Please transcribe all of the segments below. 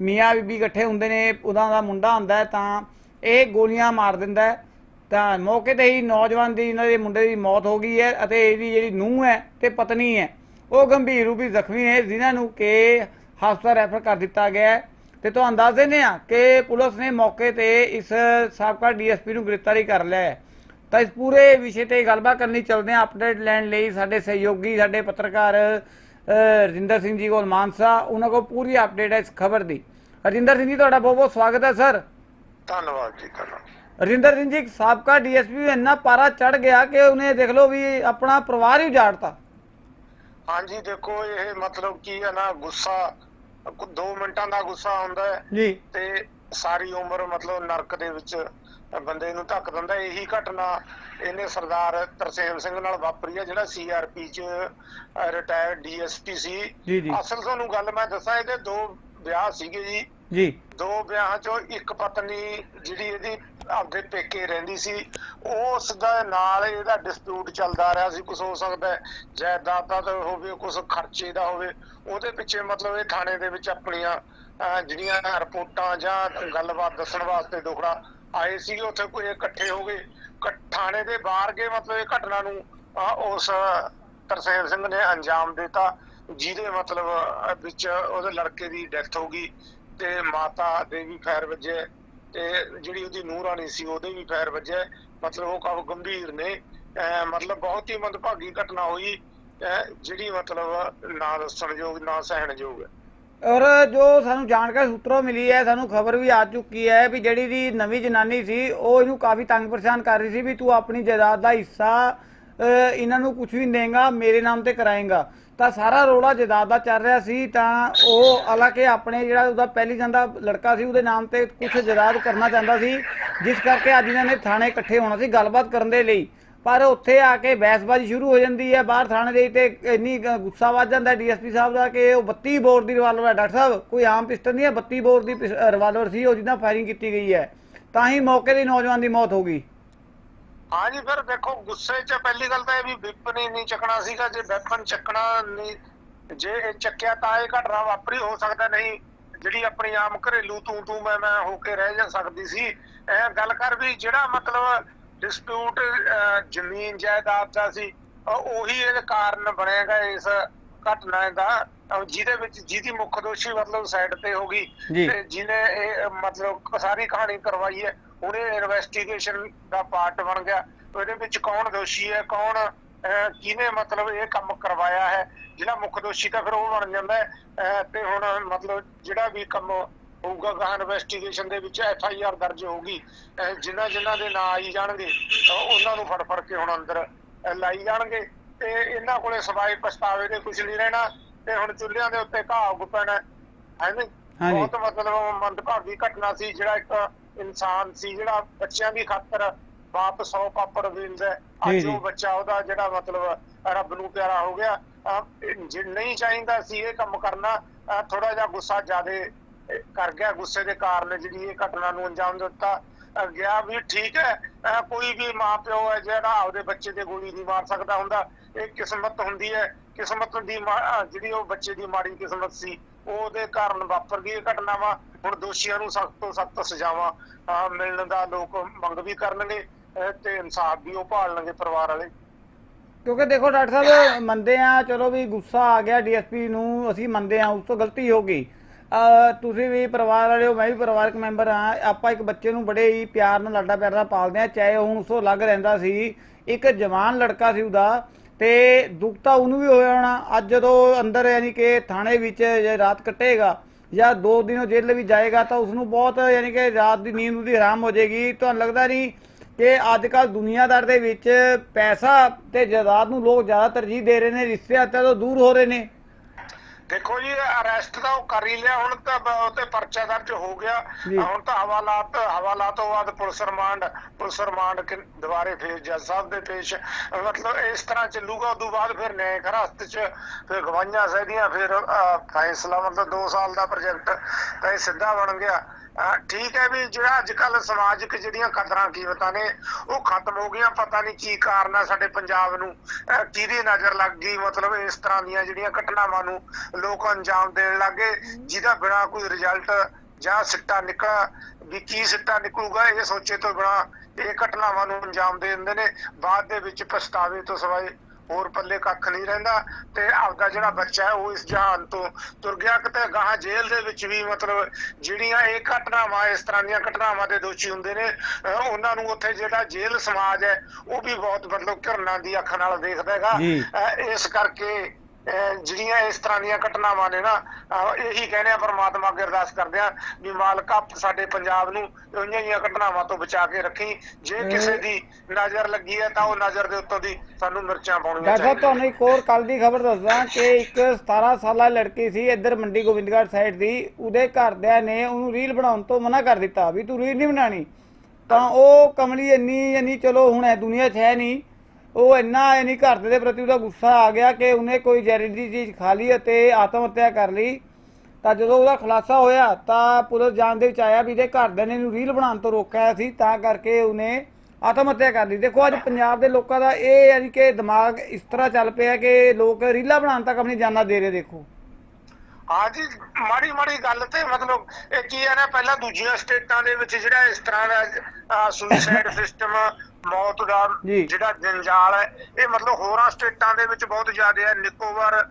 ਮੀਆਂ ਬੀਬੀ ਇਕੱਠੇ ਹੁੰਦੇ ਨੇ ਉਹਦਾ ਦਾ ਮੁੰਡਾ ਹੁੰਦਾ ਤਾਂ ਇਹ ਗੋਲੀਆਂ ਮਾਰ ਦਿੰਦਾ ਤਾਂ ਮੌਕੇ ਤੇ ਹੀ ਨੌਜਵਾਨ ਦੀ ਇਹਨਾਂ ਦੇ ਮੁੰਡੇ ਦੀ ਮੌਤ ਹੋ ਗਈ ਹੈ ਅਤੇ ਇਹਦੀ ਜਿਹੜੀ ਨੂੰਹ ਹੈ ਤੇ ਪਤਨੀ ਹੈ, ਉਹ ਗੰਭੀਰ ਰੂਪ ਵਿੱਚ ਜ਼ਖਮੀ ਨੇ, ਜਿਨ੍ਹਾਂ ਨੂੰ ਕਿ ਹਸਪਤਾਲ ਰੈਫਰ ਕਰ ਦਿੱਤਾ ਗਿਆ ਹੈ। ਤੇ ਤੁਹਾਨੂੰ ਦੱਸ ਦਿੰਦੇ ਆ ਕਿ ਪੁਲਿਸ ਨੇ ਮੌਕੇ ਤੇ ਇਸ ਸਾਬਕਾ ਡੀਐਸਪੀ ਨੂੰ ਗ੍ਰਿਫਤਾਰੀ ਕਰ ਲਿਆ ਹੈ। ਤਾਂ ਇਸ ਪੂਰੇ ਵਿਸ਼ੇ ਤੇ ਗੱਲਬਾਤ ਕਰਨੀ, ਚੱਲਦੇ ਆ ਅਪਡੇਟ ਲੈਣ ਲਈ। ਸਾਡੇ ਸਹਿਯੋਗੀ, ਸਾਡੇ ਪੱਤਰਕਾਰ ਰਜਿੰਦਰ ਸਿੰਘ ਜੀ ਕੋਲ ਮਾਨਸਾ ਉਹਨਾਂ ਕੋਲ ਪੂਰੀ ਅਪਡੇਟ ਹੈ ਇਸ ਖਬਰ ਦੀ। ਰਜਿੰਦਰ ਸਿੰਘ ਜੀ ਤੁਹਾਡਾ ਬਹੁਤ ਬਹੁਤ ਸਵਾਗਤ ਹੈ ਸਰ। ਧੰਨਵਾਦ ਜੀ ਧੰਨਵਾਦ। ਰਜਿੰਦਰ ਸਿੰਘ ਜੀ ਇੱਕ ਸਾਬਕਾ ਡੀਐਸਪੀ ਇੰਨਾ ਪਾਰਾ ਚੜ ਗਿਆ ਕਿ ਉਹਨੇ ਦੇਖ ਲਓ ਵੀ ਆਪਣਾ ਪਰਿਵਾਰ ਹੀ ਉਜਾੜਤਾ। ਹਾਂਜੀ ਦੇਖੋ ਇਹ ਮਤਲਬ ਕੀ ਹੈ ਨਾ ਗੁੱਸਾ 2 ਮਿੰਟਾਂ ਦਾ ਗੁੱਸਾ ਹੁੰਦਾ ਹੈ ਜੀ। ਤੇ ਸਾਰੀ ਉਮਰ ਮਤਲਬ ਨਰਕ ਦੇ ਵਿੱਚ ਬੰਦੇ ਨੂੰ ਧੱਕ ਦਿੰਦਾ ਇਹੀ ਘਟਨਾ ਇਹਨੇ ਸਰਦਾਰ ਤਰਸੇਮ ਸਿੰਘ ਨਾਲ ਵਾਪਰੀ ਹੈ ਜਿਹੜਾ ਸੀਆਰਪੀ ਚ ਰਿਟਾਇਰਡ ਡੀਐਸਪੀ ਸੀ। ਅਸਲ ਤੁਹਾਨੂੰ ਗੱਲ ਮੈਂ ਦੱਸਾਂ ਇਹਦੇ ਦੋ ਵਿਆਹ ਸੀਗੇ ਜੀ। ਜੀ। ਦੋ ਵਿਆਹਾਂ ਚੋਂ ਇੱਕ ਪਤਨੀ ਜਿਹੜੀ ਇਹਦੀ ਆਪਦੇ ਪੇਕੇ ਰਹਿੰਦੀ ਸੀ ਉਸ ਦਾ ਨਾਲ ਇਹਦਾ ਡਿਸਪਿਊਟ ਚੱਲਦਾ ਰਿਹਾ ਸੀ ਕੁਝ ਹੋ ਸਕਦਾ ਹੈ ਜਾਇਦਾਦ ਦਾ ਤਾਂ ਹੋਵੇ ਕੁਝ ਖਰਚੇ ਦਾ ਹੋਵੇ ਉਹਦੇ ਪਿੱਛੇ ਮਤਲਬ ਇਹ ਥਾਣੇ ਦੇ ਵਿੱਚ ਆਪਣੀਆਂ ਜਿਹੜੀਆਂ ਰਿਪੋਰਟਾਂ ਜਾਂ ਗੱਲਬਾਤ ਦੱਸਣ ਵਾਸਤੇ ਦੁਖੜਾ ਆਏ ਸੀ, ਉੱਥੇ ਕੋਈ ਇਕੱਠੇ ਹੋ ਗਏ। ਥਾਣੇ ਦੇ ਬਾਹਰ ਗਏ, ਮਤਲਬ ਇਹ ਘਟਨਾ ਨੂੰ ਉਸ, ਤਰਸੇਮ ਸਿੰਘ ਨੇ ਅੰਜਾਮ ਦਿੱਤਾ, ਜਿਹਦੇ ਮਤਲਬ ਵਿੱਚ ਉਹਦੇ ਲੜਕੇ ਦੀ ਡੈਥ ਹੋ ਗਈ ਤੇ ਮਾਤਾ ਦੇ ਵੀ ਫੈਰ ਵੱਜੇ ਤੇ ਜਿਹੜੀ ਉਹਦੀ ਨੂੰਹ ਰਾਣੀ ਸੀ, ਉਹਦੇ ਵੀ ਫੈਰ ਵੱਜੇ। ਮਤਲਬ ਉਹ ਕਾਫੀ ਗੰਭੀਰ ਨੇ। ਅਹ, ਮਤਲਬ ਬਹੁਤ ਹੀ ਮੰਦਭਾਗੀ ਘਟਨਾ ਹੋਈ ਜਿਹੜੀ ਮਤਲਬ ਨਾ ਦੱਸਣਯੋਗ, ਨਾ ਸਹਿਣਯੋਗ ਹੈ। ਔਰ ਜੋ ਸਾਨੂੰ ਜਾਣਕਾਰੀ ਸੂਤਰੋਂ ਮਿਲੀ ਹੈ, ਸਾਨੂੰ ਖਬਰ ਵੀ ਆ ਚੁੱਕੀ ਹੈ ਵੀ ਜਿਹੜੀ ਦੀ ਨਵੀਂ ਜਨਾਨੀ ਸੀ, ਉਹ ਇਹਨੂੰ ਕਾਫੀ ਤੰਗ ਪਰੇਸ਼ਾਨ ਕਰ ਰਹੀ ਸੀ ਵੀ ਤੂੰ ਆਪਣੀ ਜਾਇਦਾਦ ਦਾ ਹਿੱਸਾ ਇਹਨਾਂ ਨੂੰ ਕੁਝ ਵੀ ਨਹੀਂ ਦੇਗਾ, ਮੇਰੇ ਨਾਮ ਤੇ ਕਰਾਏਗਾ। ਤਾਂ ਸਾਰਾ ਰੋਲਾ ਜਾਇਦਾਦ ਦਾ ਚੱਲ ਰਿਹਾ ਸੀ, ਤਾਂ ਉਹ ਹਾਲਾਂਕਿ ਆਪਣੇ ਜਿਹੜਾ ਉਹਦਾ ਪਹਿਲੀ ਜਾਂਦਾ ਲੜਕਾ ਸੀ, ਉਹਦੇ ਨਾਮ ਤੇ ਕੁਝ ਜਾਇਦਾਦ ਕਰਨਾ ਚਾਹੁੰਦਾ ਸੀ, ਜਿਸ ਕਰਕੇ ਅੱਜ ਇਹਨਾਂ ਨੇ ਥਾਣੇ ਇਕੱਠੇ ਹੋਣਾ ਸੀ ਗੱਲਬਾਤ ਕਰਨ ਦੇ ਲਈ। ਪਰ ਉੱਥੇ ਆ ਕੇ ਬਹਿਸਬਾਜ਼ੀ ਸ਼ੁਰੂ ਹੋ ਜਾਂਦੀ ਹੈ। ਬਾਹਰ ਥਾਣੇ ਦੇ ਤੇ ਇੰਨੀ ਗੁੱਸਾ ਵੱਜ ਜਾਂਦਾ ਡੀਐਸਪੀ ਸਾਹਿਬ ਦਾ ਕਿ ਉਹ 32 ਬੋਰ ਦੀ ਰਿਵਾਲਵਰ ਹੈ। ਡਾਕਟਰ ਸਾਹਿਬ, ਕੋਈ ਆਮ ਪਿਸਟਲ ਨਹੀਂ ਹੈ? 32 ਬੋਰ ਦੀ ਰਿਵਾਲਵਰ ਸੀ, ਉਹ ਜਿੱਦਾਂ ਫਾਇਰਿੰਗ ਕੀਤੀ ਗਈ ਹੈ। ਤਾਂ ਹੀ ਮੌਕੇ ਦੀ ਨੌਜਵਾਨ ਦੀ ਮੌਤ ਹੋ ਗਈ। ਹਾਂਜੀ ਫਿਰ ਦੇਖੋ, ਗੁੱਸੇ 'ਚ ਪਹਿਲੀ ਗੱਲ ਤਾਂ ਇਹ ਵੀ ਵੈਪਨ ਨਹੀਂ ਚੱਕਣਾ ਸੀਗਾ। ਜੇ ਵੈਪਨ ਚੱਕਣਾ ਨਹੀਂ, ਜੇ ਚੱਕਿਆ ਤਾਂ ਇਹ ਘਟਨਾ ਵਾਪਰੀ, ਹੋ ਸਕਦਾ ਨਹੀਂ ਜਿਹੜੀ ਆਪਣੀ ਆਮ ਘਰੇਲੂ ਤੂੰ ਤੂੰ ਮੈਂ ਮੈਂ ਹੋ ਕੇ ਰਹਿ ਜਾ ਸਕਦੀ ਸੀ। ਇਹ ਗੱਲ ਕਰ ਵੀ ਜਿਹੜਾ ਮਤਲਬ ਡਿਸਪਿਊਟ ਜ਼ਮੀਨ ਜਾਇਦਾਦ ਦਾ ਸੀ। ਉਹੀ ਇਹਦੇ ਕਾਰਨ ਬਣੇਗਾ ਇਸ ਘਟਨਾ ਦਾ। ਜਿਹਦੇ ਵਿੱਚ ਜਿਹਦੀ ਮੁੱਖ ਦੋਸ਼ੀ ਮਤਲਬ ਸਾਈਡ ਤੇ ਹੋ ਗਈ। ਤੇ ਜਿਹਨੇ ਇਹ ਮਤਲਬ ਸਾਰੀ ਕਹਾਣੀ ਕਰਵਾਈ ਹੈ। ਉਹਨੇ ਇਨਵੈਸਟੀਗੇਸ਼ਨ ਦਾ ਪਾਰਟ ਬਣ ਗਿਆ। ਉਹਦੇ ਵਿੱਚ ਕੌਣ ਦੋਸ਼ੀ ਹੈ ਕੌਣ ਕਿਹਨੇ ਮਤਲਬ ਇਹ ਕੰਮ ਕਰਵਾਇਆ ਹੈ। ਜਿਹੜਾ ਮੁੱਖ ਦੋਸ਼ੀ ਤਾਂ ਫਿਰ ਉਹ ਬਣ ਜਾਂਦਾ ਤੇ ਹੁਣ ਮਤਲਬ ਜਿਹੜਾ ਵੀ ਕੰਮ ਹੋਊਗਾ ਗਾਹ ਇਨਵੈਸਟੀਗੇਸ਼ਨ ਦੇ ਵਿੱਚ ਐਫ ਆਈ ਆਰ ਦਰਜ ਹੋਊਗੀ। ਜਿਨ੍ਹਾਂ ਜਿਨ੍ਹਾਂ ਦੇ ਨਾਂ ਆਈ ਜਾਣਗੇ ਉਹਨਾਂ ਨੂੰ ਫੜ ਫੜ ਕੇ ਹੁਣ ਅੰਦਰ ਲਾਈ ਜਾਣਗੇ। ਤੇ ਇਹਨਾਂ ਕੋਲੇ ਸਵਾਈ ਪਛਤਾਵੇ ਦੇ ਕੁਝ ਨਹੀਂ ਰਹਿਣਾ ਤੇ ਹੁਣ ਚੁੱਲ੍ਹਿਆਂ ਦੇ ਉੱਤੇ ਘਾਹ ਉੱਗ ਪੈਣਾ। ਹੈ ਨੀ? ਹਾਂਜੀ। ਬਹੁਤ ਮਤਲਬ ਮੰਦਭਾਗੀ ਘਟਨਾ ਸੀ ਜਿਹੜਾ ਇੱਕ ਇਨਸਾਨ ਸੀ ਜਿਹੜਾ ਬੱਚਿਆਂ ਦੀ ਖਾਤਰ ਬਾਪ 100 ਪਾਪੜ ਦਿੰਦਾ ਅੱਜ। ਉਹ ਬੱਚਾ ਉਹਦਾ ਜਿਹੜਾ ਮਤਲਬ ਰੱਬ ਨੂੰ ਪਿਆਰਾ ਹੋ ਗਿਆ। ਜੇ ਨਹੀਂ ਚਾਹੀਦਾ ਸੀ ਇਹ ਕੰਮ ਕਰਨਾ ਥੋੜਾ ਜਿਹਾ ਗੁੱਸਾ ਜ਼ਿਆਦੇ ਕਰ ਗਿਆ, ਗੁੱਸੇ ਦੇ ਕਾਰਨ ਜਿਹੜੀ ਇਹ ਘਟਨਾ ਨੂੰ ਅੰਜਾਮ ਦਿੱਤਾ। ਗਿਆ ਵੀ ਠੀਕ ਹੈ, ਅਹ ਕੋਈ ਵੀ ਮਾਂ ਹੈ ਜਿਹੜਾ ਆਪਦੇ ਬੱਚੇ ਤੇ ਗੋਲੀ ਨਹੀਂ ਮਾਰ ਸਕਦਾ ਹੁੰਦਾ। ਇਹ ਕਿਸਮਤ ਹੁੰਦੀ ਹੈ, ਕਿਸਮਤ ਦੀ ਜਿਹੜੀ ਉਹ ਬੱਚੇ ਦੀ ਮਾੜੀ ਕਿਸਮਤ ਸੀ, ਉਹਦੇ ਕਾਰਨ ਵਾਪਰ ਗਈ ਇਹ ਹੁਣ ਦੋਸ਼ੀਆਂ ਨੂੰ ਸਖਤ ਤੋਂ ਸਖਤ ਸਜ਼ਾਵਾਂ ਮਿਲਣ ਦਾ ਲੋਕ ਮੰਗ ਵੀ ਕਰਨਗੇ ਤੇ ਇਨਸਾਫ ਵੀ ਉਹ ਭਾਲਣਗੇ ਪਰਿਵਾਰ ਵਾਲੇ। ਕਿਉਂਕਿ ਦੇਖੋ ਡਾਕਟਰ ਸਾਹਿਬ, ਮੰਨਦੇ ਆ ਚਲੋ ਵੀ ਗੁੱਸਾ ਆ ਗਿਆ ਡੀਐਸਪੀ ਨੂੰ, ਅਸੀਂ ਮੰਨਦੇ ਆ ਉਸ ਤੋਂ ਗਲਤੀ ਹੋ ਗਈ। ਤੁਸੀਂ ਵੀ ਪਰਿਵਾਰ ਵਾਲੇ ਹੋ ਮੈਂ ਵੀ ਪਰਿਵਾਰਕ ਮੈਂਬਰ ਹਾਂ। ਆਪਾਂ ਇੱਕ ਬੱਚੇ ਨੂੰ ਬੜੇ ਹੀ ਪਿਆਰ ਨਾਲ ਲਾਡਾ ਪਿਆਰ ਨਾਲ ਪਾਲਦੇ ਆ ਚਾਹੇ ਉਹ ਹੁਣ ਉਸ ਤੋਂ ਅਲੱਗ ਰਹਿੰਦਾ ਸੀ, ਇੱਕ ਜਵਾਨ ਲੜਕਾ ਸੀ ਉਹਦਾ, ਤੇ ਦੁੱਖ ਤਾਂ ਉਹਨੂੰ ਵੀ ਹੋਇਆ ਹੋਣਾ। ਅੱਜ ਜਦੋਂ ਅੰਦਰ ਯਾਨੀ ਕਿ ਥਾਣੇ ਵਿੱਚ ਜੇ ਰਾਤ ਕੱਟੇਗਾ ਜਾਂ ਦੋ ਦਿਨ ਉਹ ਜੇਲ੍ਹ ਵੀ ਜਾਏਗਾ, ਤਾਂ ਉਸ ਨੂੰ ਬਹੁਤ ਯਾਨੀ ਕਿ ਰਾਤ ਦੀ ਨੀਂਦ ਉਹਦੀ ਹਰਾਮ ਹੋ ਜਾਏਗੀ। ਤੁਹਾਨੂੰ ਲੱਗਦਾ ਨਹੀਂ ਕਿ ਅੱਜ ਕੱਲ ਦੁਨੀਆਦਾਰ ਦੇ ਵਿੱਚ ਪੈਸਾ ਤੇ ਜਾਇਦਾਦ ਨੂੰ ਲੋਕ ਜ਼ਿਆਦਾ ਤਰਜੀਹ ਦੇ ਰਹੇ ਨੇ ਰਿਸ਼ਤੇ ਤੋਂ ਦੂਰ ਹੋ ਰਹੇ ਨੇ। ਦੇਖੋ ਜੀ ਅਰੈਸਟ ਤਾਂ ਉਹ ਕਰ ਹੀ ਲਿਆ ਹੁਣ ਤਾਂ ਬ- ਉਹ ਤੇ ਪਰਚਾ ਦਰਜ ਹੋ ਗਿਆ ਜੀ। ਹੁਣ ਤਾਂ ਹਵਾਲਾਤ ਹਵਾਲਾਤ ਤੋਂ ਬਾਅਦ ਪੁਲਿਸ ਰਿਮਾਂਡ ਪੁਲਿਸ ਰਿਮਾਂਡ ਕਿ- ਦੁਬਾਰੇ ਫੇਰ ਜੱਜ ਸਾਹਿਬ ਦੇ ਪੇਸ਼ ਮਤਲਬ ਇਸ ਤਰ੍ਹਾਂ ਚੱਲੂਗਾ ਉਦੋਂ ਬਾਅਦ ਫਿਰ ਨਿਆਂ ਖਰਾਸਤ ਚ ਫਿਰ ਗਵਾਈਆਂ ਸਹਿਦੀਆਂ ਫਿਰ ਅਹ, ਫੈਸਲਾ ਮਤਲਬ 2 ਸਾਲ ਦਾ ਪ੍ਰੋਜੈਕਟ ਤਾਂ ਇਹ ਸਿੱਧਾ ਬਣ ਗਿਆ ਠੀਕ ਹੈ ਵੀ ਜਿਹੜਾ ਅੱਜ ਕੱਲ ਸਮਾਜਿਕ ਜਿਹੜੀਆਂ ਕਦਰਾਂ ਕੀਮਤਾਂ ਨੇ, ਉਹ ਖਤਮ ਹੋ ਗਈਆਂ। ਪਤਾ ਨਹੀਂ ਕੀ ਕਾਰਨ ਆ ਸਾਡੇ ਪੰਜਾਬ ਨੂੰ। ਕਿਹਦੀ ਨਜ਼ਰ ਲੱਗ ਗਈ? ਮਤਲਬ ਇਸ ਤਰ੍ਹਾਂ ਦੀਆਂ ਜਿਹੜੀਆਂ ਘਟਨਾਵਾਂ ਨੂੰ ਲੋਕ ਅੰਜਾਮ ਦੇਣ ਲੱਗੇ ਜਿਹਦਾ ਬਿਨਾ ਕੋਈ ਰਿਜ਼ਲਟ ਜਾਂ ਸਿੱਟਾ ਨਿਕਲਾ ਵੀ ਕੀ ਸਿੱਟਾ ਨਿਕਲੂਗਾ, ਇਹ ਸੋਚੇ ਤੋਂ ਬਿਨਾ ਇਹ ਘਟਨਾਵਾਂ ਨੂੰ ਅੰਜਾਮ ਦੇ ਦਿੰਦੇ ਨੇ। ਬਾਅਦ ਦੇ ਵਿੱਚ ਪਛਤਾਵੇ ਤੋਂ ਸਿਵਾਏ ਹੋਰ ਪੱਲੇ ਕੱਖ ਨਹੀਂ ਰਹਿੰਦਾ ਤੇ ਆਪਦਾ ਜਿਹੜਾ ਬੱਚਾ ਹੈ ਉਹ ਇਸ ਜਹਾਨ ਤੋਂ ਤੁਰ ਗਿਆ ਕਿਤੇ ਗਾਹਾਂ ਜੇਲ੍ਹ ਦੇ ਵਿੱਚ ਵੀ ਮਤਲਬ ਜਿਹੜੀਆਂ ਇਹ ਘਟਨਾਵਾਂ ਇਸ ਤਰ੍ਹਾਂ ਦੀਆਂ ਘਟਨਾਵਾਂ ਦੇ ਦੋਸ਼ੀ ਹੁੰਦੇ ਨੇ ਉਹਨਾਂ ਨੂੰ ਉੱਥੇ ਜਿਹੜਾ ਜੇਲ੍ਹ ਸਮਾਜ ਹੈ ਉਹ ਵੀ ਬਹੁਤ ਮਤਲਬ ਘਿਰਨਾ ਦੀ ਅੱਖ ਨਾਲ ਦੇਖਦਾ ਹੈਗਾ। ਇਸ ਕਰਕੇ ਜਿਹੜੀਆਂ ਇਸ ਤਰ੍ਹਾਂ ਦੀਆਂ ਘਟਨਾਵਾਂ ਨੇ ਨਾ ਇਹੀ ਕਹਿੰਦੇ ਆ ਪਰਮਾਤਮਾ ਅੱਗੇ ਅਰਦਾਸ ਕਰਦੇ ਆ ਵੀ ਮਾਲਕਾ ਸਾਡੇ ਪੰਜਾਬ ਨੂੰ ਇਹੀਆਂ ਜਿਹੀਆਂ ਘਟਨਾਵਾਂ ਤੋਂ ਬਚਾ ਕੇ ਰੱਖੀ। ਜੇ ਕਿਸੇ ਦੀ ਨਜ਼ਰ ਲੱਗੀ ਹੈ ਤਾਂ ਉਹ ਨਜ਼ਰ ਦੇ ਉੱਤੋਂ ਦੀ ਸਾਨੂੰ ਮਿਰਚਾਂ ਪਾਉਣੀਆਂ ਚਾਹੀਦੀਆਂ ਤੁਹਾਨੂੰ ਇੱਕ ਹੋਰ ਕੱਲ ਦੀ ਖਬਰ ਦੱਸਦਾ ਕਿ ਇੱਕ 17 ਸਾਲਾ ਲੜਕੀ ਸੀ ਇੱਧਰ ਮੰਡੀ ਗੋਬਿੰਦਗੜ੍ਹ ਸਾਈਡ ਦੀ ਉਹਦੇ ਘਰਦਿਆਂ ਨੇ ਉਹਨੂੰ ਰੀਲ ਬਣਾਉਣ ਤੋਂ ਮਨਾ ਕਰ ਦਿੱਤਾ ਵੀ ਤੂੰ ਰੀਲ ਨਹੀਂ ਬਣਾਣੀ ਤਾਂ ਉਹ ਕਮਲੀ ਇੰਨੀ ਇੰਨੀ ਚਲੋ ਹੁਣ ਇਹ ਦੁਨੀਆ 'ਚ ਹੈ ਨਹੀਂ ਉਹ ਇੰਨਾ ਇੰਨੀ ਘਰ ਦੇ ਪ੍ਰਤੀ ਉਹਦਾ ਗੁੱਸਾ ਆ ਗਿਆ ਕਿ ਉਹਨੇ ਕੋਈ ਜ਼ਹਿਰੀਲੀ ਚੀਜ਼ ਖਾ ਲਈ ਅਤੇ ਆਤਮ ਹੱਤਿਆ ਕਰ ਲਈ। ਤਾਂ ਜਦੋਂ ਉਹਦਾ ਖੁਲਾਸਾ ਹੋਇਆ, ਤਾਂ ਪੁਲਿਸ ਜਾਣ ਦੇ ਵਿੱਚ ਆਇਆ ਵੀ ਇਹਦੇ ਘਰਦਿਆਂ ਨੇ ਇਹਨੂੰ ਰੀਲ ਬਣਾਉਣ ਤੋਂ ਰੋਕਿਆ ਸੀ, ਤਾਂ ਕਰਕੇ ਉਹਨੇ ਆਤਮ ਹੱਤਿਆ ਕਰ ਲਈ। ਦੇਖੋ, ਅੱਜ ਪੰਜਾਬ ਦੇ ਲੋਕਾਂ ਦਾ ਇਹ ਯਾਨੀ ਕਿ ਦਿਮਾਗ ਇਸ ਤਰ੍ਹਾਂ ਚੱਲ ਪਿਆ ਕਿ ਲੋਕ ਰੀਲਾਂ ਬਣਾਉਣ ਤੱਕ ਆਪਣੀ ਜਾਨਾਂ ਦੇ ਰਹੇ, ਦੇਖੋ। ਹਾਂਜੀ ਮਾੜੀ ਮਾੜੀ ਗੱਲ ਤੇ ਮਤਲਬ ਇਹ ਕੀ ਹੈ ਨਾ ਪਹਿਲਾਂ ਦੂਜੀਆਂ ਸਟੇਟਾਂ ਦੇ ਵਿੱਚ ਜਿਹੜਾ ਇਸ ਤਰ੍ਹਾਂ ਦਾ ਸੁਸਾਈਡ ਸਿਸਟਮ ਮੌਤ ਦਾ। ਜਿਹੜਾ ਜੰਜਾਲ ਹੈ ਇਹ ਮਤਲਬ ਹੋਰਾਂ ਸਟੇਟਾਂ ਦੇ ਵਿੱਚ ਬਹੁਤ ਜ਼ਿਆਦਾ ਹੈ ਨਿਕੋਬਾਰ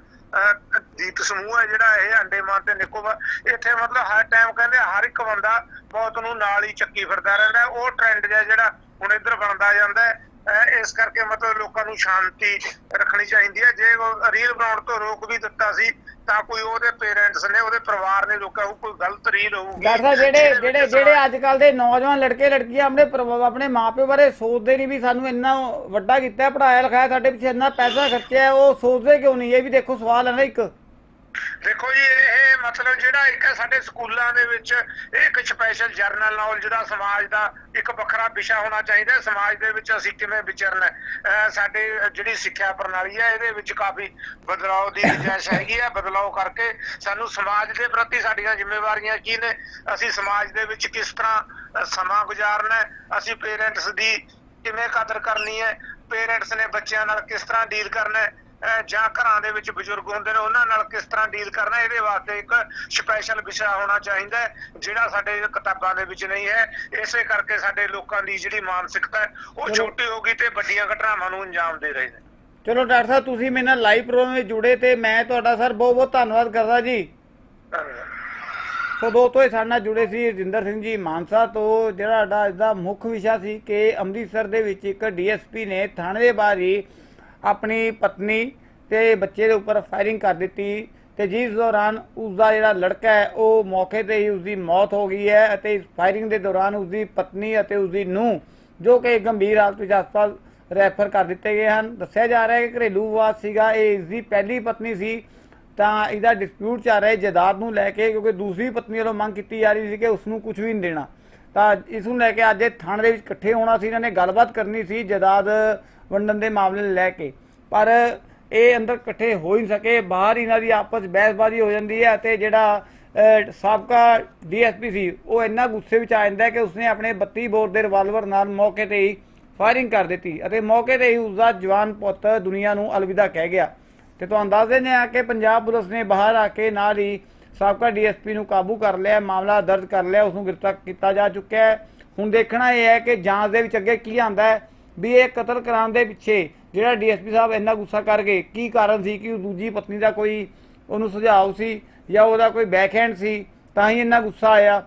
ਦੀਪ ਸਮੂਹ ਹੈ ਜਿਹੜਾ ਇਹ ਅੰਡੇਮਾਨ ਤੇ ਨਿਕੋਬਾਰ ਇੱਥੇ ਮਤਲਬ ਹਰ ਟਾਈਮ ਕਹਿੰਦੇ ਹਰ ਇੱਕ ਬੰਦਾ ਮੌਤ ਨੂੰ ਨਾਲ ਹੀ ਚੱਕੀ ਫਿਰਦਾ ਰਹਿੰਦਾ। ਉਹ ਟ੍ਰੈਂਡ ਜਿਹਾ ਜਿਹੜਾ ਹੁਣ ਇੱਧਰ ਬਣਦਾ ਜਾਂਦਾ ਹੈ ਇਸ ਕਰਕੇ ਮਤਲਬ ਲੋਕਾਂ ਨੂੰ ਸ਼ਾਂਤੀ ਰੱਖਣੀ ਚਾਹੀਦੀ ਹੈ ਜੇ ਉਹ ਰੀਲ ਬਣਾਉਣ ਤੋਂ ਰੋਕ ਵੀ ਦਿੱਤਾ ਸੀ ਤਾਂ ਕੋਈ ਉਹਦੇ ਪੇਰੈਂਟਸ ਨੇ ਉਹਦੇ ਪਰਿਵਾਰ ਨੇ ਰੋਕਿਆ ਉਹ ਕੋਈ ਗਲਤ ਰੀਲ ਹੋਊਗੀ। ਡਾਕਟਰ ਸਾਹਿਬ ਜਿਹੜੇ ਜਿਹੜੇ ਜਿਹੜੇ ਅੱਜ ਕੱਲ ਦੇ ਨੌਜਵਾਨ ਲੜਕੇ ਲੜਕੀਆਂ ਆਪਣੇ ਪਰਿਵਾ- ਆਪਣੇ ਮਾਪੇ ਬਾਰੇ ਸੋਚਦੇ ਨਹੀਂ ਵੀ ਸਾਨੂੰ ਇੰਨਾ ਵੱਡਾ ਕੀਤਾ ਪੜਾਇਆ ਲਿਖਾਇਆ ਸਾਡੇ ਪਿੱਛੇ ਇੰਨਾ ਪੈਸਾ ਖਰਚਿਆ ਉਹ ਸੋਚਦੇ ਕਿਉਂ ਨਹੀਂ ਇਹ ਵੀ ਦੇਖੋ ਸਵਾਲ ਹੈ ਨਾ ਇੱਕ। ਦੇਖੋ ਜੀ, ਇਹ ਮਤਲਬ ਜਿਹੜਾ ਇੱਕ ਸਾਡੇ ਸਕੂਲਾਂ ਦੇ ਵਿੱਚ ਇਹ ਇੱਕ ਸਪੈਸ਼ਲ ਜਰਨਲ ਨੌਲੇਜ ਦਾ, ਸਮਾਜ ਦਾ ਇੱਕ ਵੱਖਰਾ ਵਿਸ਼ਾ ਹੋਣਾ ਚਾਹੀਦਾ ਸਮਾਜ ਦੇ ਵਿੱਚ ਅਸੀਂ ਕਿਵੇਂ ਵਿਚਰਨਾ? ਹੈ। ਸਾਡੇ ਜਿਹੜੀ ਸਿੱਖਿਆ ਪ੍ਰਣਾਲੀ ਹੈ, ਇਹਦੇ ਵਿੱਚ ਕਾਫੀ ਬਦਲਾਅ ਦੀ ਗੁੰਜਾਇਸ਼ ਹੈਗੀ ਹੈ। ਬਦਲਾਅ ਕਰਕੇ ਸਾਨੂੰ ਸਮਾਜ ਦੇ ਪ੍ਰਤੀ ਸਾਡੀਆਂ ਜ਼ਿੰਮੇਵਾਰੀਆਂ ਕੀ ਨੇ? ਅਸੀਂ ਸਮਾਜ ਦੇ ਵਿੱਚ ਕਿਸ ਤਰ੍ਹਾਂ ਸਮਾਂ ਗੁਜ਼ਾਰਨਾ ਅਸੀਂ ਪੇਰੈਂਟਸ ਦੀ ਕਿਵੇਂ ਕਦਰ ਕਰਨੀ ਹੈ? ਪੇਰੈਂਟਸ ਨੇ ਬੱਚਿਆਂ ਨਾਲ ਕਿਸ ਤਰ੍ਹਾਂ ਡੀਲ ਕਰਨਾ ਹੈ? ਜਾਂ ਘਰਾਂ ਦੇ ਵਿੱਚ ਬਜ਼ੁਰਗ ਹੁੰਦੇ ਨੇ ਉਹਨਾਂ ਨਾਲ ਕਿਸ ਤਰ੍ਹਾਂ ਡੀਲ ਕਰਨਾ ਇਹਦੇ ਵਾਸਤੇ ਇੱਕ ਸਪੈਸ਼ਲ ਵਿਸ਼ਾ ਹੋਣਾ ਚਾਹੀਦਾ ਜਿਹੜਾ ਸਾਡੇ ਕਿਤਾਬਾਂ ਦੇ ਵਿੱਚ ਨਹੀਂ ਹੈ। ਇਸੇ ਕਰਕੇ ਸਾਡੇ ਲੋਕਾਂ ਦੀ ਜਿਹੜੀ ਮਾਨਸਿਕਤਾ ਉਹ। ਛੋਟੀ ਹੋ ਗਈ ਤੇ ਵੱਡੀਆਂ ਘਟਨਾਵਾਂ ਨੂੰ ਅੰਜਾਮ ਦੇ ਰਹੇ ਨੇ। ਚਲੋ ਡਾਕਟਰ ਸਾਹਿਬ ਤੁਸੀਂ ਮੇਰੇ ਨਾਲ ਲਾਈਵ ਪ੍ਰੋਗਰਾਮ ਵਿੱਚ ਜੁੜੇ ਤੇ ਮੈਂ ਤੁਹਾਡਾ ਸਰ ਬਹੁਤ ਬਹੁਤ ਧੰਨਵਾਦ ਕਰਦਾ ਜੀ। ਸੋ ਦੋਸਤੋ ਇਹ ਸਾਡੇ ਨਾਲ ਜੁੜੇ ਸੀ ਰਜਿੰਦਰ ਸਿੰਘ ਜੀ ਮਾਨਸਾ ਤੋਂ ਜਿਹੜਾ ਸਾਡਾ ਇਸ ਦਾ ਮੁੱਖ ਵਿਸ਼ਾ ਸੀ ਕਿ ਅੰਮ੍ਰਿਤਸਰ ਦੇ ਵਿੱਚ ਇੱਕ ਡੀਐਸਪੀ ਨੇ ਥਾਣੇ ਦੇ ਬਾਹਰ ਹੀ ਆਪਣੀ ਪਤਨੀ ਤੇ ਬੱਚੇ ਦੇ ਉੱਪਰ ਫਾਇਰਿੰਗ ਕਰ ਦਿੱਤੀ ਤੇ ਜਿਸ ਦੌਰਾਨ ਉਸ ਦਾ ਜਿਹੜਾ ਲੜਕਾ ਹੈ, ਉਹ ਮੌਕੇ ਤੇ ਹੀ ਉਸ ਦੀ ਮੌਤ ਹੋ ਗਈ ਹੈ ਅਤੇ ਇਸ ਫਾਇਰਿੰਗ ਦੇ ਦੌਰਾਨ ਉਸ ਦੀ ਪਤਨੀ ਅਤੇ ਉਸ ਦੀ ਨੂੰਹ, ਜੋ ਕਿ ਗੰਭੀਰ ਹਾਲਤ ਵਿੱਚ ਹਸਪਤਾਲ ਰੈਫਰ ਕਰ ਦਿੱਤੇ ਗਏ ਹਨ। ਦੱਸਿਆ ਜਾ ਰਿਹਾ ਹੈ ਕਿ ਘਰੇਲੂ ਵਿਵਾਦ ਸੀਗਾ, ਇਹ ਇਸ ਦੀ ਪਹਿਲੀ ਪਤਨੀ ਸੀ। ਤਾਂ ਇਹਦਾ ਡਿਸਪਿਊਟ ਚੱਲ ਰਿਹਾ ਹੈ ਜਾਇਦਾਦ ਨੂੰ ਲੈ ਕੇ, ਕਿਉਂਕਿ ਦੂਸਰੀ ਪਤਨੀ ਵੱਲੋਂ ਮੰਗ ਕੀਤੀ ਜਾ ਰਹੀ ਸੀ ਕਿ ਉਸ ਨੂੰ ਕੁਝ ਵੀ ਨਹੀਂ ਦੇਣਾ। ਤਾਂ ਇਸ ਨੂੰ ਲੈ ਕੇ ਅੱਜ ਇਹ ਥਾਣੇ ਦੇ ਵਿੱਚ ਇਕੱਠੇ ਹੋਣਾ ਸੀ, ਇਹਨਾਂ ਨੇ ਗੱਲਬਾਤ ਕਰਨੀ ਸੀ। ਜਾਇਦਾਦ ਵੰਡਣ ਦੇ ਮਾਮਲੇ ਨੂੰ ਲੈ ਕੇ। ਪਰ ਇਹ ਅੰਦਰ ਇਕੱਠੇ ਹੋ ਹੀ ਨਹੀਂ ਸਕੇ। ਬਾਹਰ ਇਹਨਾਂ ਦੀ ਆਪਸ ਬਹਿਸਬਾਜ਼ੀ ਹੋ ਜਾਂਦੀ ਹੈ ਅਤੇ ਜਿਹੜਾ ਅਹ, ਸਾਬਕਾ ਡੀਐਸਪੀ ਸੀ ਉਹ ਇੰਨਾ ਗੁੱਸੇ ਵਿੱਚ ਆ ਜਾਂਦਾ ਕਿ ਉਸਨੇ ਆਪਣੇ 32 ਬੋਰ ਦੇ ਰਿਵਾਲਵਰ ਨਾਲ ਮੌਕੇ ਤੇ ਹੀ ਫਾਇਰਿੰਗ ਕਰ ਦਿੱਤੀ ਅਤੇ ਮੌਕੇ ਤੇ ਹੀ ਉਸਦਾ ਜਵਾਨ ਪੁੱਤ ਦੁਨੀਆ ਨੂੰ ਅਲਵਿਦਾ ਕਹਿ ਗਿਆ। ਤੇ ਤੁਹਾਨੂੰ ਦੱਸ ਦਿੰਦੇ ਆ ਕਿ ਪੰਜਾਬ ਪੁਲਿਸ ਨੇ ਬਾਹਰ ਆ ਕੇ ਨਾਲ ਹੀ ਸਾਬਕਾ ਡੀਐਸਪੀ ਨੂੰ ਕਾਬੂ ਕਰ ਲਿਆ ਮਾਮਲਾ ਦਰਜ ਕਰ ਲਿਆ ਉਸ ਨੂੰ ਗ੍ਰਿਫਤਾਰ ਕੀਤਾ ਜਾ ਚੁੱਕਿਆ ਹੈ। ਹੁਣ ਦੇਖਣਾ ਇਹ ਹੈ ਕਿ ਜਾਂਚ ਦੇ ਵਿੱਚ ਅੱਗੇ ਕੀ ਆਂਦਾ ਹੈ। ਵੀ ਇਹ ਕਤਲ ਕਰਾਉਣ ਦੇ ਪਿੱਛੇ ਜਿਹੜਾ ਡੀਐਸਪੀ ਸਾਹਿਬ ਇੰਨਾ ਗੁੱਸਾ ਕਰ ਗਏ, ਕੀ ਕਾਰਨ ਸੀ ਕਿ ਉਹ ਦੂਜੀ ਪਤਨੀ ਦਾ ਕੋਈ ਉਹਨੂੰ ਸੁਝਾਅ ਸੀ ਜਾਂ ਉਹਦਾ ਕੋਈ ਬੈਕਹੈਂਡ ਸੀ, ਤਾਂ ਹੀ ਇੰਨਾ ਗੁੱਸਾ ਆਇਆ।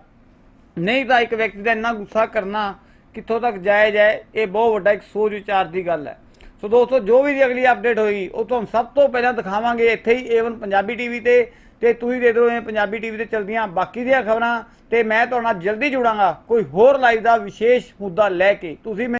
ਨਹੀਂ ਤਾਂ ਇੱਕ ਵਿਅਕਤੀ ਦਾ ਇੰਨਾ ਗੁੱਸਾ ਕਰਨਾ ਕਿੱਥੋਂ ਤੱਕ ਜਾਇਜ਼ ਹੈ, ਇਹ ਬਹੁਤ ਵੱਡਾ ਇੱਕ ਸੋਚ ਵਿਚਾਰ ਦੀ ਗੱਲ ਹੈ। ਸੋ ਦੋਸਤੋ, ਜੋ ਵੀ ਅਗਲੀ ਅਪਡੇਟ ਹੋਈ, ਉਹ ਤੁਹਾਨੂੰ ਸਭ ਤੋਂ ਪਹਿਲਾਂ ਦਿਖਾਵਾਂਗੇ ਇੱਥੇ ਹੀ ਏਵਨ ਪੰਜਾਬੀ ਟੀਵੀ ਤੇ ਤੇ ਤੁਸੀਂ ਦੇਖ ਰਹੇ ਹੋ ਪੰਜਾਬੀ ਟੀਵੀ ਤੇ ਚਲਦੀਆਂ ਬਾਕੀ ਦੀਆਂ ਖਬਰਾਂ, ਤੇ ਮੈਂ ਤੁਹਾਡੇ ਨਾਲ ਜਲਦੀ ਜੁੜਾਂਗਾ, ਕੋਈ ਹੋਰ ਲਾਈਵ ਦਾ ਵਿਸ਼ੇਸ਼ ਮੁੱਦਾ ਲੈ ਕੇ। ਤੁਸੀਂ